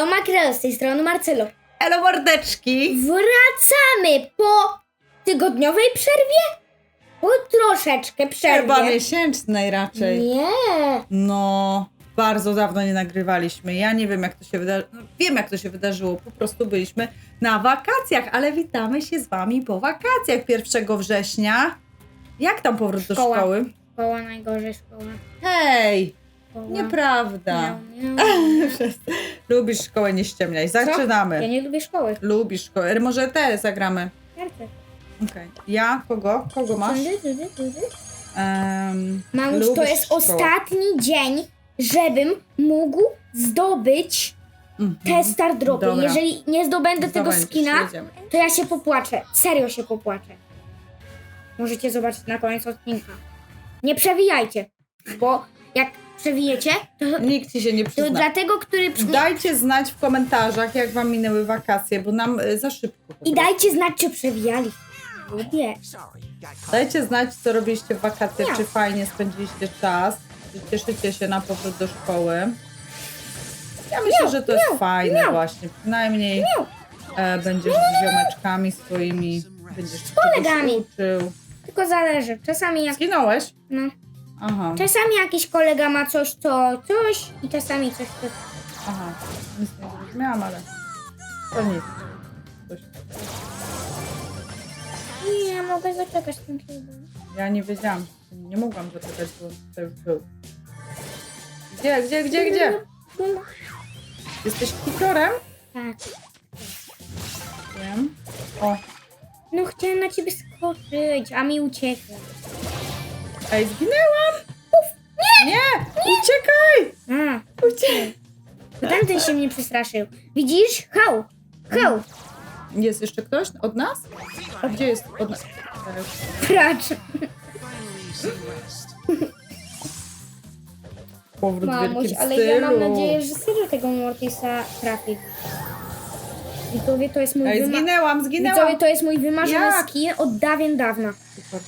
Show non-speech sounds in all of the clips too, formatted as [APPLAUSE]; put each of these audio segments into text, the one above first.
Elo Makrel, z tej strony Marcelo. Elo mordeczki! Wracamy po tygodniowej przerwie? Po troszeczkę Przerwa przerwie. miesięcznej raczej. Nie. No, bardzo dawno nie nagrywaliśmy. Ja nie wiem, jak to się wydarzyło. No, wiem, jak to się wydarzyło. Po prostu byliśmy na wakacjach, ale witamy się z wami po wakacjach 1 września. Jak tam powrót do Szkoła. szkoły? Szkoła najgorzej szkoła. Hej, szkoła. nieprawda. Miau, [LAUGHS] miau. Lubisz szkołę, nie ściemniaj. Ja Zaczynamy. nie lubię szkoły. Lubisz szkołę. Może te zagramy. Karty. Okej. Ja? Kogo? Kogo masz? Um, Mamuś, to jest ostatni dzień, żebym mógł zdobyć te star dropy. Mhm. Dobra. Jeżeli nie zdobędę tego skina, to ja się popłaczę. Serio się popłaczę. Możecie zobaczyć na koniec odcinka. Nie przewijajcie, bo jak przewijecie, to, Nikt ci się nie to przyzna. dla tego, który... Dajcie znać w komentarzach, jak wam minęły wakacje, bo nam y, za szybko. po I prostu. dajcie znać, czy przewijali. Lubię. Dajcie znać, co robiliście w wakacje, Miau. czy fajnie spędziliście czas, czy cieszycie się na powrót do szkoły. Ja myślę, że to jest fajne miau. właśnie. Przynajmniej Miau. e, będziesz z ziomeczkami swoimi, będziesz z kolegami. uczył. Tylko zależy. Czasami jak... Zginąłeś? No. Aha, Czasami jakiś kolega ma coś, to coś i czasami coś, to... aha. Nic nie zrozumiałam, ale to nic. Coś. Nie, mogę zaczekać tym filmem. Ja nie wiedziałam. Nie mogłam zaczekać, bo to już był. Gdzie, gdzie, gdzie, gdzie? Jesteś kitorem? Tak. Wiem. O, No chciałem na ciebie skoczyć, a mi uciekło. Ej, zginęłam! Uf, nie! Nie! Uciekaj! A, Uciekaj! bo tamten się mnie przestraszył. Widzisz? Hał! Hał! Jest jeszcze ktoś od nas? A gdzie jest od nas? Pracz! Powrót Mamuś, ale ja mam nadzieję, że serio tego Mortisa trafi. Widzowie, to jest mój Ej, wyma... zginęłam, Widzowie, zginęłam! to jest mój wymarzony Jak? skin od dawien dawna. Super.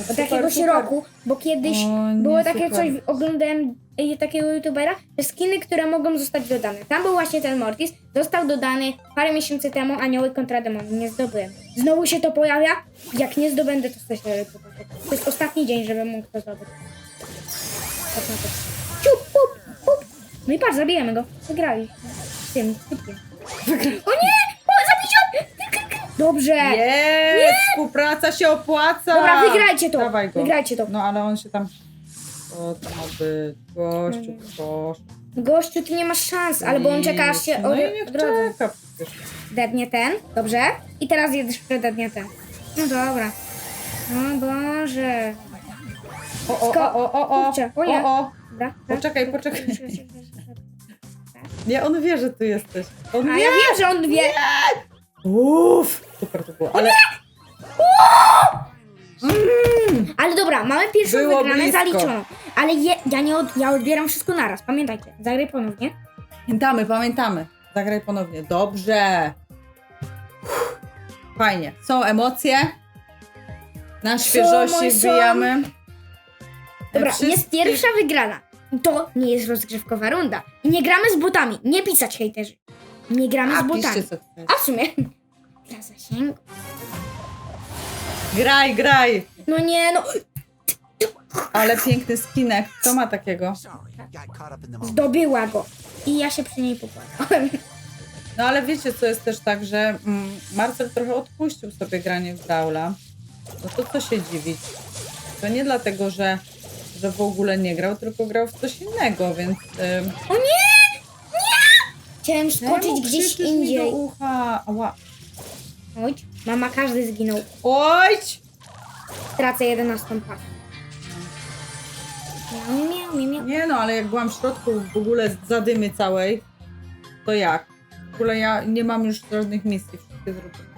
Od Super, jakiegoś super. roku, bo kiedyś O, nie, było takie super. coś, oglądałem y, takiego youtubera, że skiny, które mogą zostać dodane. Tam był właśnie ten Mortis, został dodany parę miesięcy temu Anioły kontra demony, nie zdobyłem. Znowu się to pojawia, jak nie zdobędę, to coś zobaczę. To jest ostatni dzień, żebym mógł to zdobyć. Tak na to. Ciup, pup, pup. No i patrz, zabijemy go. Wygrali. Z tym, typkiem. O nie! Dobrze! Jest! Współpraca się opłaca! Dobra, wygrajcie to! Dawaj go. Wygrajcie to! No ale on się tam... O, to ma być. Gościu, proszę. Gościu, ty nie masz szans, albo on czeka aż się No i niech odrodzi. czeka przecież. Dednie ten, dobrze? I teraz jeszcze dednie ten. No dobra. O Boże. O, o, o, o, o, o, Kurczę, o nie. o, o. Dobra. Poczekaj, poczekaj. Nie, on wie, że tu jesteś. On A wie. ja wiem, że on wie. Uff, super to było, ale Ale dobra, mamy pierwszą Było wygraną blisko. zaliczoną. Ale je, ja nie od, ja odbieram wszystko naraz. Pamiętajcie, zagraj ponownie. pamiętamy, pamiętamy. Zagraj ponownie. Dobrze. Uff, Fajnie. Są emocje. Na świeżości są. wbijamy. Dobra, Wszystkie- jest pierwsza wygrana. To nie jest rozgrzewkowa runda. I nie gramy z botami. Nie pisać hejterzy. Nie gramy A, z botami. piszcie co chcecie. A w sumie. Dla zasięgu. Graj, graj. No nie, no. Ale piękny skinek. Kto ma takiego? Zdobyła go. I ja się przy niej popłakałem. No ale wiecie, co jest też tak, że mm, Marcel trochę odpuścił sobie granie w Braula. No to co się dziwić? To nie dlatego, że, że w ogóle nie grał, tylko grał w coś innego, więc... Ym, O nie! Nie! Chciałem skoczyć czemu gdzieś krzyczysz Mi do indziej. ucha? Ała. Oj, mama każdy zginął. Ojdź! Tracę 11 pas. Nie no, ale jak byłam w środku w ogóle zadymy całej, to jak? W ogóle ja nie mam już żadnych misji, wszystkie zrobione.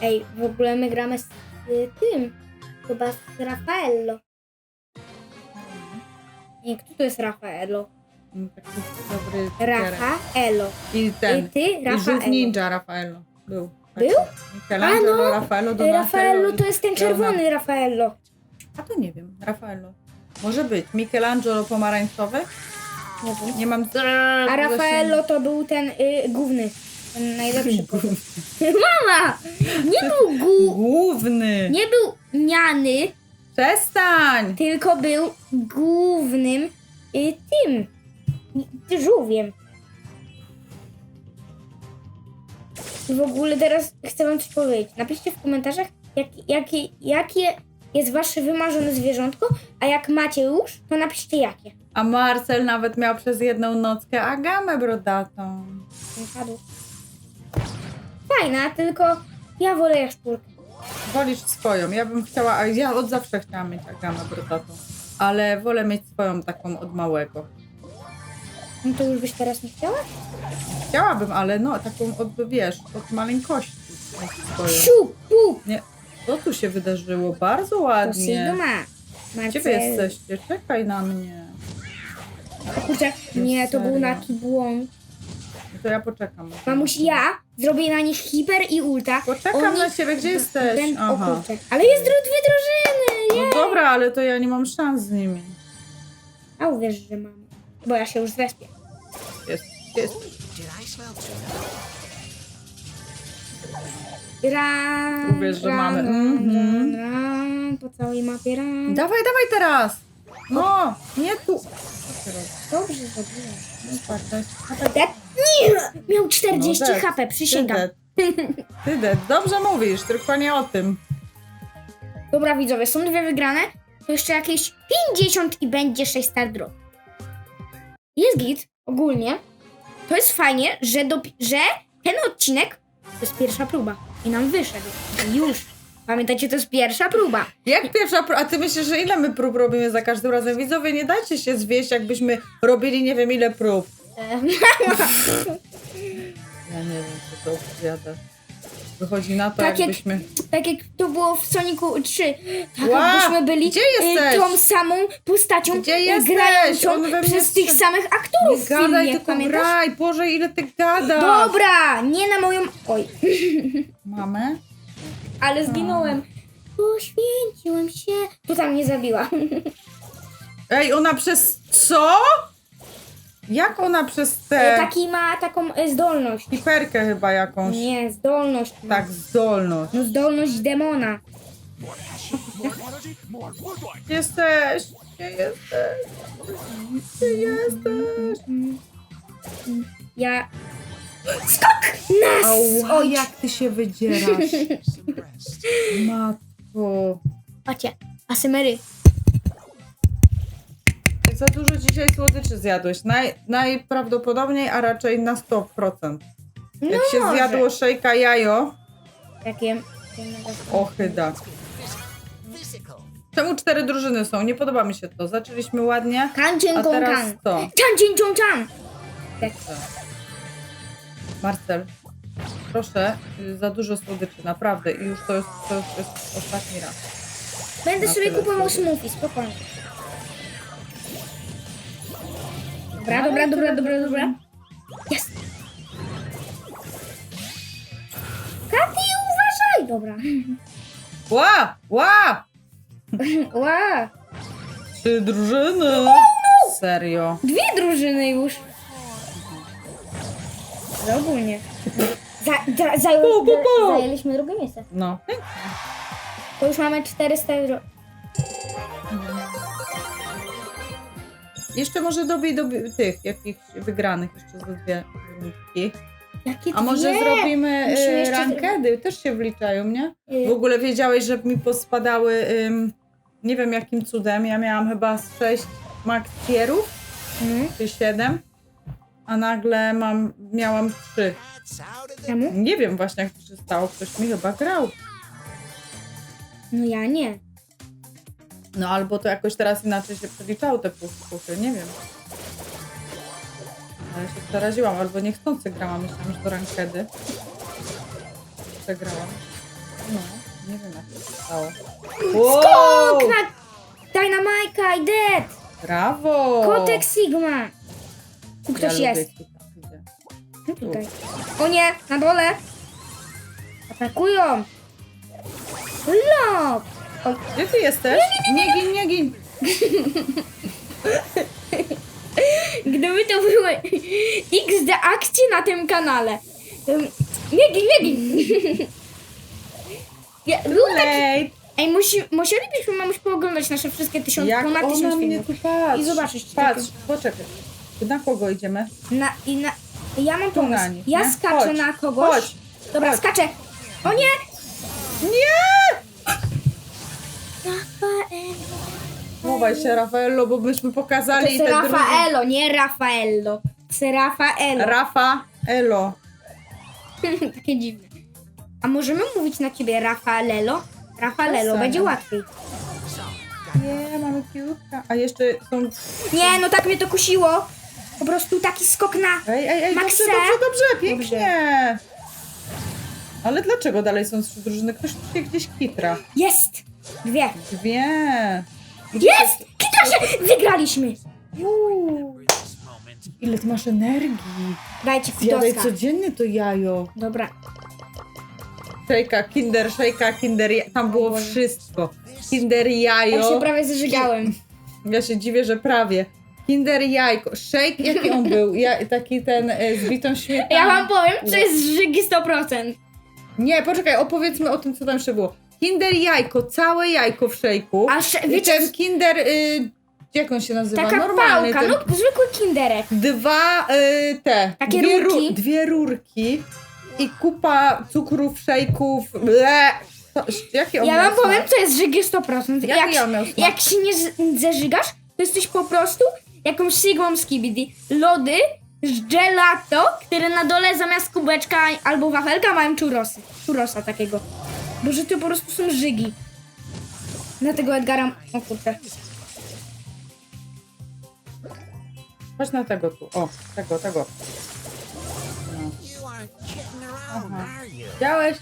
Ej, w ogóle my gramy z y, tym. Chyba z Raffaello. Nie, kto to jest Raffaello? Mm, Taki dobry. Raffaello. I ten. I ty, I żółw Raffaello. ninja Raffaello. Był. Był? Michelangelo, A, no. Raffaello, Donatello. Raffaello i to jest ten Leonardo. czerwony Raffaello. A to nie wiem, Raffaello. Może być. Michelangelo pomarańczowy? Nie wiem. Nie mam... A Raffaello to był ten y, główny. Ten najlepszy. [LAUGHS] [LAUGHS] Mama! Nie był gu... Główny! Nie był miany, Przestań! tylko był głównym y, tym. Żółwiem. W ogóle teraz chcę wam coś powiedzieć. Napiszcie w komentarzach, jak, jakie, jakie jest wasze wymarzone zwierzątko, a jak macie już, to napiszcie jakie. A Marcel nawet miał przez jedną nockę agamę brodatą. Fajna, tylko ja wolę jaszczurkę. Wolisz swoją. Ja bym chciała, a ja od zawsze chciałam mieć agamę brodatą. Ale wolę mieć swoją taką od małego. No to już byś teraz nie chciała? Chciałabym, ale no taką od, wiesz, od maleńkości. Siu, pu! Nie, co tu się wydarzyło? Bardzo To ładnie. Sigma. Gdzie Marcel. wy jesteście? Czekaj na mnie. Kurczę, nie, to był taki błąd. No to ja poczekam. Mamuś, ja zrobię na nich hiper i ulta. Poczekam Oni na ciebie, gdzie jesteś? O Aha. kurczę. Ale jest dru- dwie drużyny, No dobra, ale to ja nie mam szans z nimi. A uwierz, że mam. Bo ja się już zrespię. Jest. Ran, Uwierz, że ran, mamy. ran, Mhm. ran, ran, po całej mapie ran. Dawaj, dawaj teraz! No, nie tu. Dobrze zrobiłem. Dead? Nie! Miał 40 No, dead. HP, przysięgam. Ty dead. Ty dead. Dobrze mówisz, tylko nie o tym. Dobra widzowie, są dwie wygrane. To jeszcze jakieś 50 i będzie 6 star drop. Jest git, ogólnie. To jest fajnie, że, do, że ten odcinek to jest pierwsza próba. I nam wyszedł. I Już. Pamiętajcie, to jest pierwsza próba. Jak pierwsza pró- A ty myślisz, że ile my prób robimy za każdym razem? Widzowie, nie dajcie się zwieść, jakbyśmy robili nie wiem ile prób. [LAUGHS] Ja nie wiem, co to opowiada. Wychodzi na to, Tak jak- jakbyśmy... tak jak to było w Sonicu 3. Tak Ła, jakbyśmy byli gdzie y, jesteś? tą samą postacią Gdzie y, jesteś? grającą przez tych samych aktorów Nie w gadaj, filmie, tylko pamiętasz? graj! Boże, ile ty gadasz! Dobra, nie na moją... Oj. [LAUGHS] Mamy? Ale zginąłem. Poświęciłem się. Tu tam nie zabiła. [LAUGHS] Ej, ona przez... Co? Jak ona przez E, tę Taki ma taką e, zdolność. hiperkę chyba jakąś? Nie, zdolność. ma. Tak, zdolność. No zdolność demona. Jesteś? Gdzie jesteś? Gdzie jesteś? Ja... Skok! Nas! Ała, Oj, jak ty się wydzierasz? [LAUGHS] Matko. Patrzcie, asymery. Za dużo dzisiaj słodyczy zjadłeś. Naj, najprawdopodobniej, a raczej na 100%. Jak No się może. zjadło szejka jajo, Takie... ochyda. Czemu cztery drużyny są? Nie podoba mi się to. Zaczęliśmy ładnie, Kancien a kong teraz kan. to. Chan. Tak. Marcel, proszę, y, za dużo słodyczy, naprawdę. I już to jest, to jest ostatni raz. Będę Na sobie tyle kupował smoothie, spokojnie. Dobra, dobra, dobra, dobra, dobra. Jest. Katy, uważaj! Dobra. Ła! Ła! [LAUGHS] Ła, Trzy drużyny! Serio. dwie drużyny już. Ale ogólnie. Za, za, za, bu, bu. Zajęliśmy drugie miejsce. No. To już mamy 400 euro. Jeszcze może dobij, dobij tych jakichś wygranych jeszcze za dwie minutki. Jakie A może dwie? zrobimy Musimy y, jeszcze rankedy? Też się wliczają, nie? Y, W ogóle wiedziałeś, że mi pospadały, ym, nie wiem jakim cudem, ja miałam chyba z sześć max tierów, mhm. czy siedem, a nagle mam, miałam trzy. Czemu? Nie wiem właśnie jak to się stało, ktoś mi chyba grał. No ja nie. No albo to jakoś teraz inaczej się przeliczało te puchy, nie wiem. Ale się zaraziłam, albo niechcący grałam, myślałam, że to rankedy. Przegrałam. No, nie wiem jak to się stało. Wow! Skok na Dynamika i Dead! Brawo! Kotek Sigma! Tu ktoś ja jest. Lubię. No tutaj. O nie, na dole! Atakują! Lop! Oj, Gdzie ty jesteś? Nie gin, nie gin! [LAUGHS] Gdyby to były XD akcje na tym kanale. Ym, Miegi, miegi. [LAUGHS] Ja, było tak, Lej, ej, musi, musielibyśmy mamuś pooglądać nasze wszystkie tysiąc, jak ponad ona tysiąc mnie filmów. tu patrzy. I zobaczysz, czy Patrz, poczekaj. Na kogo idziemy? Na, i na, ja mam Tu na pomysł. nich, Ja nie? skaczę Chodź, na kogoś. chodź, Dobra, chodź. skaczę. O nie! Nie! Chowaj się, Rafaello, bo byśmy To pokazali jest te drugie- Rafaelo, nie Rafaello. To jest Rafaelo. Rafa, Elo. Takie [LAUGHS] dziwne. A możemy mówić na ciebie? Rafaelelo, Jasne. będzie łatwiej. Nie, mamy piłkę. A jeszcze są... Nie, no tak mnie to kusiło. Po prostu taki skok na... Ej, ej, ej, dobrze, Maxe? dobrze, dobrze, pięknie. Ale dlaczego dalej są trzy drużyny? Ktoś tu się gdzieś kitra. Jest! Dwie. Dwie. Jest! Kitrasie! Wygraliśmy! Uuu. Ile ty masz energii? Dajcie Zjadaj codziennie to jajo. Dobra. Szejka, kinder, szejka, kinder, ja- tam było Boże. wszystko. Kinder Ja się jajo. prawie zażygałem. Ja się dziwię, że prawie. Kinder jajko. Shake, jaki on był? Ja, taki ten e, z bitą śmietaną. Ja wam powiem, co jest żygi 100%. Nie, poczekaj, opowiedzmy o tym, co tam jeszcze było. Kinder jajko, całe jajko w szejku. A sze- I wiecie, ten kinder, y, jak on się nazywa? taka Normalny. pałka, ten, no zwykły kinderek. Dwa y, te. Takie dwie, rurki. dwie rurki i kupa cukrów, szejków. Ble. Co, jaki on Ja miał wam powiem, co jest żygi 100%. Jaki Jak, on miał smak? jak się nie z- zeżygasz, to jesteś po prostu jakąś sigłą z kibidi. Lody z gelato, które na dole zamiast kubeczka albo wafelka mają churrosy. Churrosa takiego. Bo że to po prostu są żygi. Dlatego Edgara... O kurczę. Chodź na tego tu. O, tego, tego. You? Widziałeś?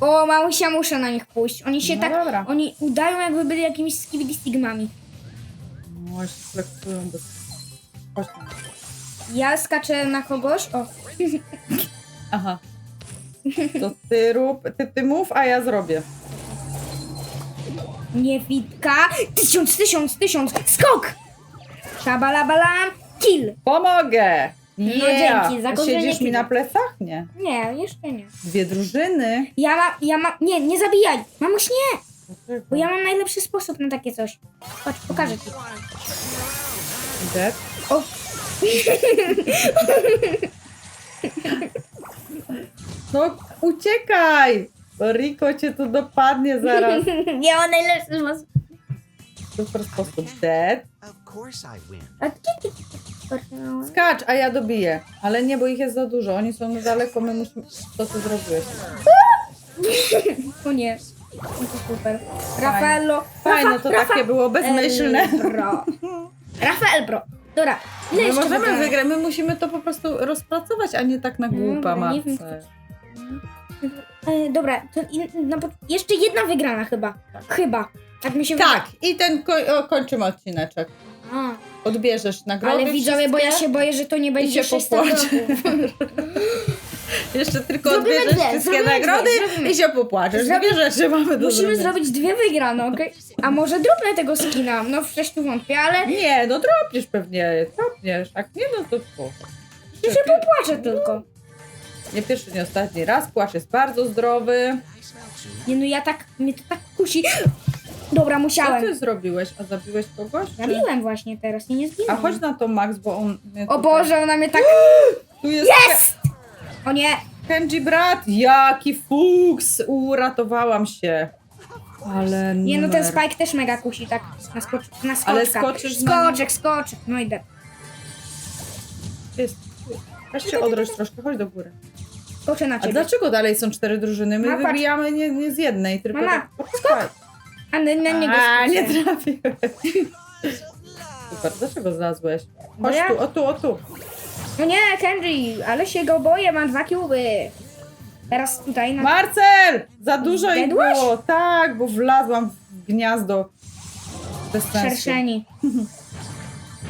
O, mamusia, muszę na nich pójść. Oni się No tak... dobra. Oni udają jakby byli jakimiś skibidi stigmami. No, się flexują bez... Chodź tam. Ja skaczę na kogoś. O, Aha. To ty rób, ty, ty mów, a ja zrobię. niewidka. Tysiąc, tysiąc, tysiąc. Skok! Szabalabalam. Kill. Pomogę! No Yeah. dzięki, za korzenie Siedzisz mi na plecach? Nie. Nie, jeszcze nie. Dwie drużyny. Ja mam, ja mam, nie, nie zabijaj. Mamuś, nie. Bo ja mam najlepszy sposób na takie coś. Chodź, pokażę ci. Idę. O, [LAUGHS] No uciekaj! Bo Riko cię tu dopadnie zaraz. [LAUGHS] ja mam najlepszy sposób. Super sposób. Dead. Of course I win. A gdzie ty? Skacz, a ja dobiję. Ale nie, bo ich jest za dużo. Oni są daleko, my musimy... Co ty zrobiłeś? [LAUGHS] O nie. To super. Rafaello. Fajne to Rafa- takie było, bezmyślne. Bro. Rafael Bro. Dobra. Ile My jeszcze możemy wygrać, my musimy to po prostu rozpracować, a nie tak na głupa Dobra, nie wiem, matce. E, dobra, to in, no, jeszcze jedna wygrana chyba. Chyba. Tak mi się Tak, i ten ko- o, kończymy odcineczek. A, Odbierzesz nagrody ale widzowie, bo ja się boję, że to nie będzie się 600 popłaczę. roków. [LAUGHS] Jeszcze tylko Zrobimy odbierzesz dwie, wszystkie zrobimy nagrody dwie, zrobimy. i się popłaczesz. Zrobi- Dwie rzeczy mamy do Musimy zrobienia. zrobić dwie wygrane, okej? A może dropnę tego skina? No w sześciu wątpię, ale Nie, no dropniesz pewnie, dropniesz. Jak nie, no to tu. ja się popłaczę tylko. Nie pierwszy, nie ostatni raz. Płacz jest bardzo zdrowy. Nie no, ja tak, mnie to tak kusi. Dobra, Co musiałem. ty zrobiłeś? A zabiłeś kogoś? czy- Zabiłem właśnie teraz i nie A zginąłem. chodź na to Max, bo on... mnie O tutaj- Boże, ona mnie tak... [GASPS] Tu jest Jest! O nie, Kenji brat, jaki fuks! Uratowałam się. Ale nie no, ten numer. Spike też mega kusi, tak na, skocz, na skoczka. Ale skoczysz? Skoczek, skoczek, no idę. Jest. Weź się odrość troszkę, chodź do góry. Skoczę na A ciebie. dlaczego dalej są cztery drużyny? My Mama, patrz. wybijamy nie, nie z jednej, tylko Mama, tak... Poczekaj. A na, na niego A, nie skoczę. trafiłeś. Super, dlaczego zlazłeś? Bo Chodź ja- tu, o tu, o tu. No nie, Kenji, ale się go boję, mam dwa kiuby. Teraz tutaj na... Marcel! Za dużo ich było. Tak, bo wlazłam w gniazdo. Bez sensu. Szerszeni.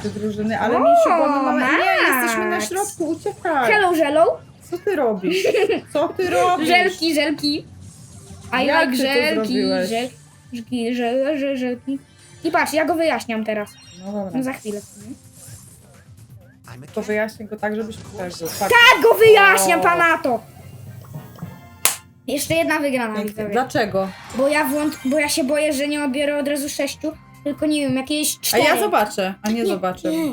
Te drużyny, ale O, bo my mamy... Nie, jesteśmy na Max. środku, uciekaj. Hello, Żelą. Co ty robisz? Co ty [LAUGHS] robisz? Żelki, żelki. I Jak like ty to żelki, zrobiłeś? żel, żelki, żel, żel, żelki. I patrz, ja go wyjaśniam teraz. No dobra. No za chwilę. Tylko wyjaśnię go tak, żebyś przeżył. Patrz. Tak go wyjaśniam, O. pana to! Jeszcze jedna wygrana, Pięknie. Dlaczego? Bo ja, włącz, bo ja się boję, że nie odbiorę od razu sześciu, tylko nie wiem, jakieś A cztery. ja zobaczę, a nie zobaczę. Nie.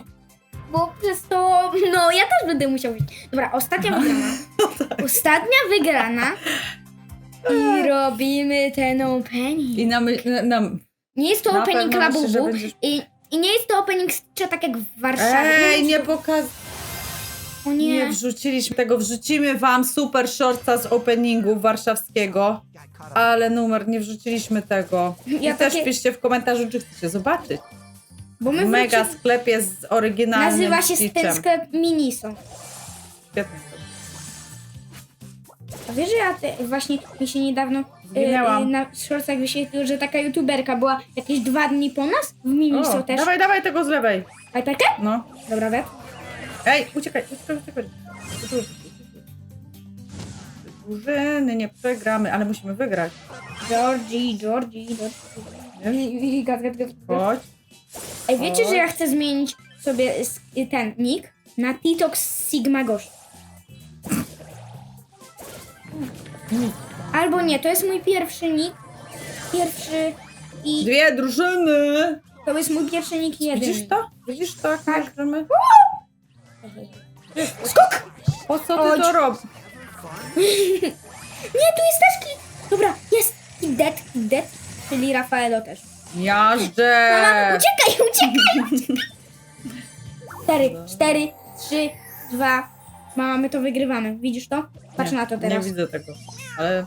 Bo przez to, no ja też będę musiał być. Dobra, ostatnia wygrana. [LAUGHS] tak. Ostatnia wygrana. I robimy ten opening. I nam, nam... Nie jest to Na opening pewno myślę, że Labubu będziesz- i, i nie jest to opening Stitcha tak jak w Warszawie. Ej, nie pokaz... O Nie nie. wrzuciliśmy tego. Wrzucimy wam super shortca z openingu warszawskiego. Ale numer, nie wrzuciliśmy tego. Ja I też takie- piszcie w komentarzu, czy chcecie zobaczyć. Bo my Mega wróci- sklep jest z oryginalnym Nazywa się ten sklep Miniso. Świetnie. A wiesz, że ja te, właśnie mi się niedawno y, Zginęłam. y, na shortsach wyświetliło, że taka youtuberka była jakieś dwa dni po nas w Miniso O, też. dawaj, dawaj tego z lewej. A takie? No. Dobra, wet. Ej, uciekaj, uciekaj, uciekaj. Drużyny nie przegramy, ale musimy wygrać. Georgie, Georgie, Georgie. Gaz. Chodź. Ej, wiecie, że ja chcę zmienić sobie s- ten nick na Titox Sigma Gość. Albo nie, to jest mój pierwszy nick. Pierwszy i Dwie drużyny. to jest mój pierwszy nick jedyny. Widzisz to? Widzisz to, jak Tak. możemy? Skok! Po co ty Chodź. to robisz? [LAUGHS] Nie, tu jest też kit. Dobra, jest kit dead, kit dead, czyli Rafaelo też. Miażdżę! Mama, uciekaj, [LAUGHS] uciekaj! Cztery, cztery, trzy, dwa. Mama, my to wygrywamy. Widzisz to? Patrz Nie, na to teraz. Nie widzę tego, ale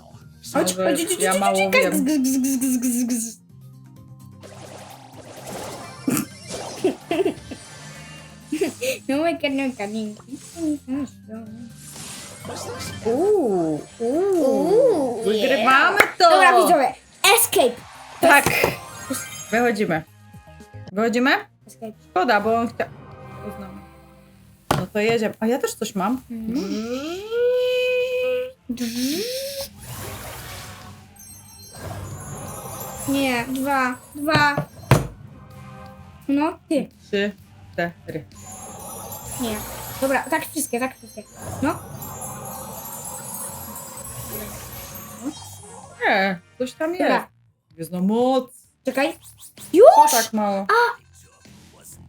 Chodź, może chodź, chodź, ja chodź, mało chodź, wiem. gz, gz, gz, gz, gz, gz. [LAUGHS] No my no kadinki. Uuu, uuu. Uuu, Wygrywamy to! Dobra, widzowie. Escape. Tak. Wychodzimy. Wychodzimy? Szkoda, bo on chciał... No to jedziemy. A ja też coś mam. Nie, dwa, dwa. No, ty. Trzy, cztery. Nie. Dobra, tak wszystkie, tak wszystkie. No. Nie, coś tam jest. Dobra. Jest no moc. Czekaj. Co Już! tak mało?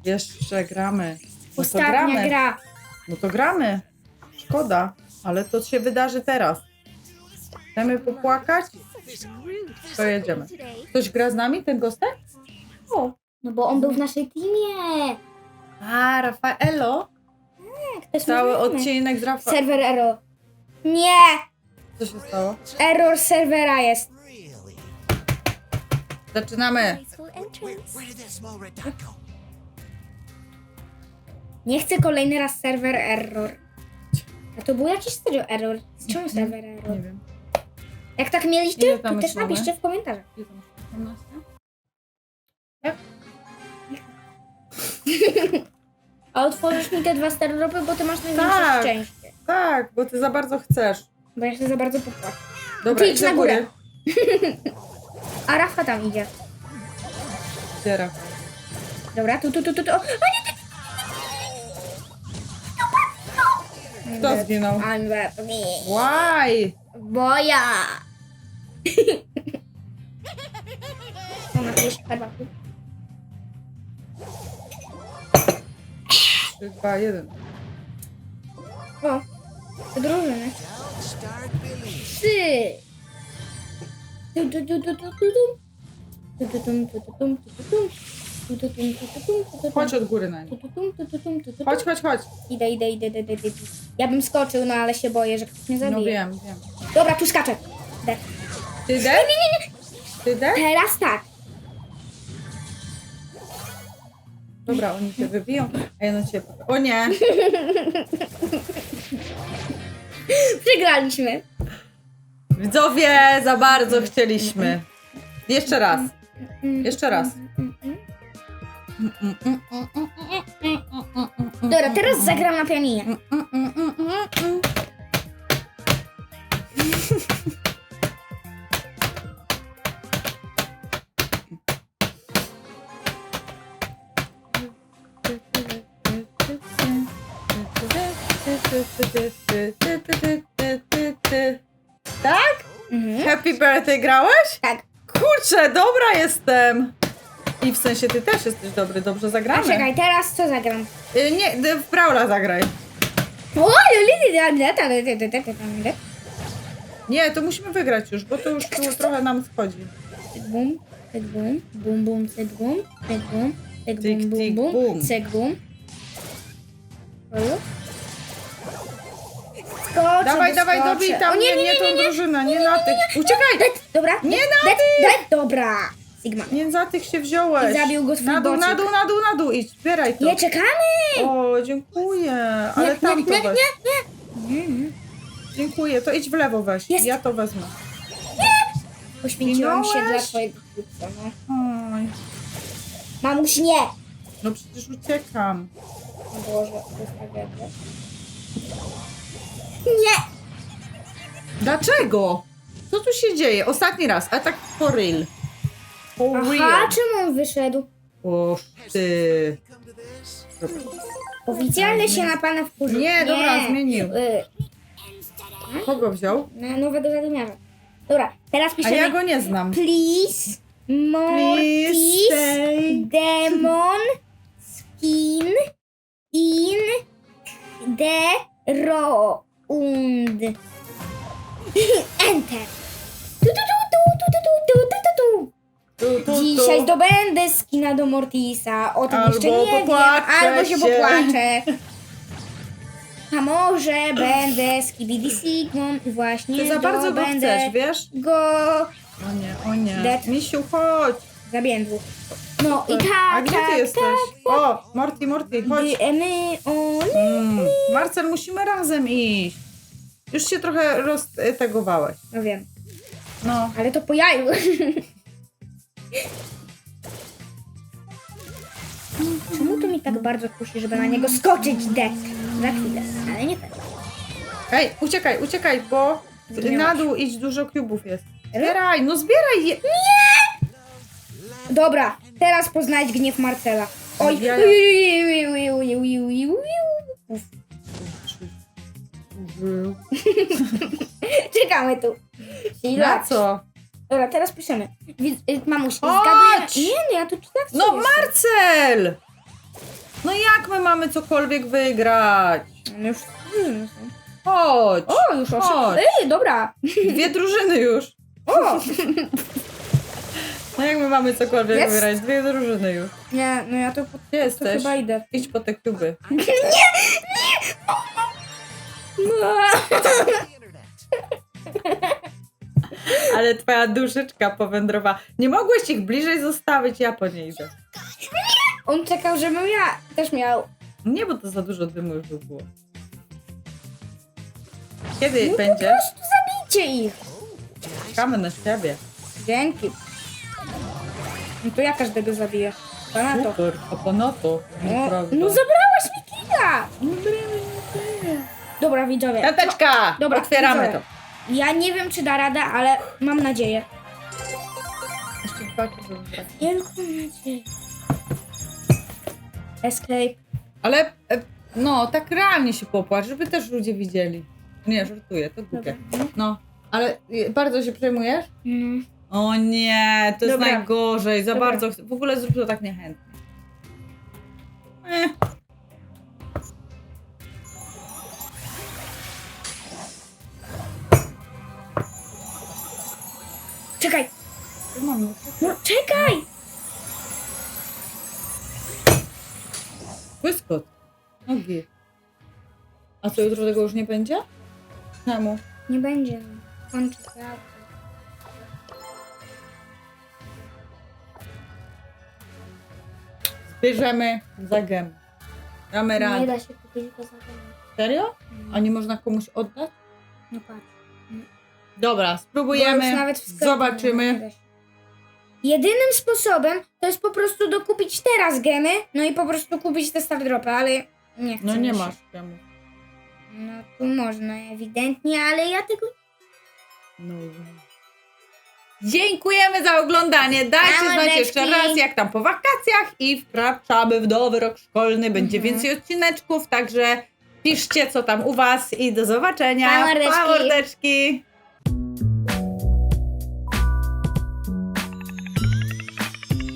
Jeszcze gramy. No to Ostatnia gramy. gra. No to gramy. Szkoda, ale to się wydarzy teraz. Chcemy popłakać? To jedziemy. Ktoś gra z nami, ten gostek? O. No bo on był w naszej teamie. A, Rafaelo? To jest Cały znajommy. odcinek z Rafaelo. Serwer error. Nie! Co się stało? Error serwera jest. Zaczynamy. Nie chcę kolejny raz serwer error. A to był jakiś serio error. Z czemu serwer error? Nie wiem. Jak tak Ile mieliście, tam to jest też mamy? napiszcie w komentarzach. Ile to masz? 18? A otworzysz mi te dwa stereopy, bo ty masz największe Tak. szczęście. Tak, bo ty za bardzo chcesz. Bo ja się za bardzo popłacę. Dobra, Ty idź idź do na górę. góry. [LAUGHS] A Rafa tam idzie. Rafał? Dobra, tu, tu, tu, tu, tu. O, o nie, ty, Kto zginął? I'm bad. Why? Bo ja. Mama, tu jeszcze herbatki. 3, 2, 1. O, drużyny. Trzy. Chodź od góry na nie. Chodź, chodź, chodź. Idę, idę, idę, idę, idę, idę. Ja bym skoczył, no ale się boję, że ktoś mnie zabije. No wiem, wiem. Dobra, tu skaczę. De. Ty de? Nie, nie, nie. Ty de? Teraz tak. Dobra, oni cię wybiją, a ja na ciebie. O nie! Przegraliśmy. Widzowie, za bardzo chcieliśmy. Jeszcze raz. Jeszcze raz. Dobra, teraz zagram na pianinie. [LAUGHS] Happy Birthday grałeś? Tak. Kurczę, dobra jestem! I w sensie ty też jesteś dobry, dobrze A zagramy. czekaj, teraz co zagram? Y, nie, ty w Brawla zagraj. O, Lili, Nie, to musimy wygrać już, bo to już tu trochę nam schodzi. Bum, cyk bum, bum bum, cyk bum, cyk bum, cyk Tik, bum, tik, bum bum. cyk bum. Oju. Skoczę, Dawaj, dawaj, wyskoczę. dobij tam, O, nie, nie, tą drużynę, nie na tych. Uciekaj! Det, dobra. Nie det, na det, det, Dobra. Sigma. Nie za tych się wziąłeś. I zabił go Na dół, na bocik. dół, na dół, na dół, idź, zbieraj to. Nie, czekamy! O, dziękuję, ale nie, tam nie, to nie, weź. nie, nie. nie. Dziękuję, to idź w lewo weź, Jest. ja to wezmę. Poświęciłam się dla twojego chłopca, no. Oj, Mamuś, nie! no przecież uciekam. O Boże, to jest tragedia. Nie! Dlaczego? Co tu się dzieje? Ostatni raz, a tak for real. For Aha, real. czemu on wyszedł? O, ty. Oficjalnie się na pana wkurzył. Nie, dobra, zmienił. Y, Kogo wziął? na nowego zadymiarza. Dobra, teraz A piszemy... ja go nie znam. Please, Mortis, stay. Demon, Skin, In, De, Ro, Und. [LAUGHS] Enter. Tu, tu, tu, tu, tu, tu, tu, tu, tu, tu. Tu, tu, tu. Dzisiaj zdobędę skina do Mortisa. O tym Albo jeszcze nie wiem. popłaczę Albo się się. popłaczę. [LAUGHS] A może będę Skibidi Sigmon i właśnie Ty za bardzo go zdobędę chcesz, wiesz? go O nie, o nie. Dead. Misiu, chodź. Zabiję dwóch. No i tak, A gdzie tak, ty jesteś? O, Morty, Morty, chodź. O, Mm. Marcel, musimy razem iść. Już się trochę roztegowałeś. No wiem, No. ale to po jaju. [LAUGHS] Czemu to mi tak bardzo kusi, żeby na niego skoczyć dek? Za chwilę, ale nie teraz. Ej, uciekaj, uciekaj, bo Zginęłaś. na dół idź, dużo kubów jest. Zbieraj, no zbieraj je. Dobra, teraz poznać gniew Marcela. Oj, Ja- Czekamy tu. Na co? Dobra, teraz piszemy. Wi- y, Mamuś, Chodź! Nie, no ja tu tak No sobie. Marcel! No jak my mamy cokolwiek wygrać? No już... mm, Chodź. O, już osiem. Chodź. Ej, dobra. Dwie drużyny już. O! No jak my mamy cokolwiek Jest. wygrać? Dwie drużyny już. Nie, no ja to, Gdzie to jesteś? chyba idę. Idź po te kuby. [LAUGHS] Ale twoja duszyczka powędrowa. Nie mogłeś ich bliżej zostawić, ja po nie idę. On czekał, żebym ja też miał. Nie, bo to za dużo dymu już by było. Kiedy No po będzie? prostu zabijcie ich. Czekamy na ciebie. Dzięki. No to ja każdego zabiję. Pana to. Super, a ponadto. No, Nieprawda. no zabrałaś mi killa. Dobra, widzowie. Piąteczka! Dobra, Otwieramy widzowie. to. Ja nie wiem, czy da radę, ale mam nadzieję. Jeszcze dwa kuby wybrać. Wielką nadzieję. Escape. Ale e, no, tak realnie się popłacz, żeby też ludzie widzieli. Nie, żartuję, to głupie. Dobra. No, ale e, bardzo się przejmujesz? No. O nie, to jest Dobra. najgorzej, za Dobra. bardzo. chcę- W ogóle zrób to tak niechętnie. Eh. Czekaj. Mam No czekaj. błyskot. Nogi. A co, jutro tego już nie będzie? Czemu? Nie będzie. Kończy pracę. Bierzemy za gem. Damy Nie radę. da się kupić go za darmo. Serio? A nie można komuś oddać? No patrz. Dobra, Bo już spróbujemy. nawet w sklepie nie Zobaczymy. da się. Jedynym sposobem to jest po prostu dokupić teraz gemy, no i po prostu kupić te star dropy, ale nie chcę No nie mi się. masz czemu. No tu można ewidentnie, ale ja tego... No. Dziękujemy za oglądanie. Dajcie znać Małe jeszcze raz, jak tam po wakacjach i wkraczamy w nowy rok szkolny. Będzie Mhm. więcej odcineczków, także Piszcie, co tam u was i do zobaczenia. Pa, mordeczki. Pa, mordeczki.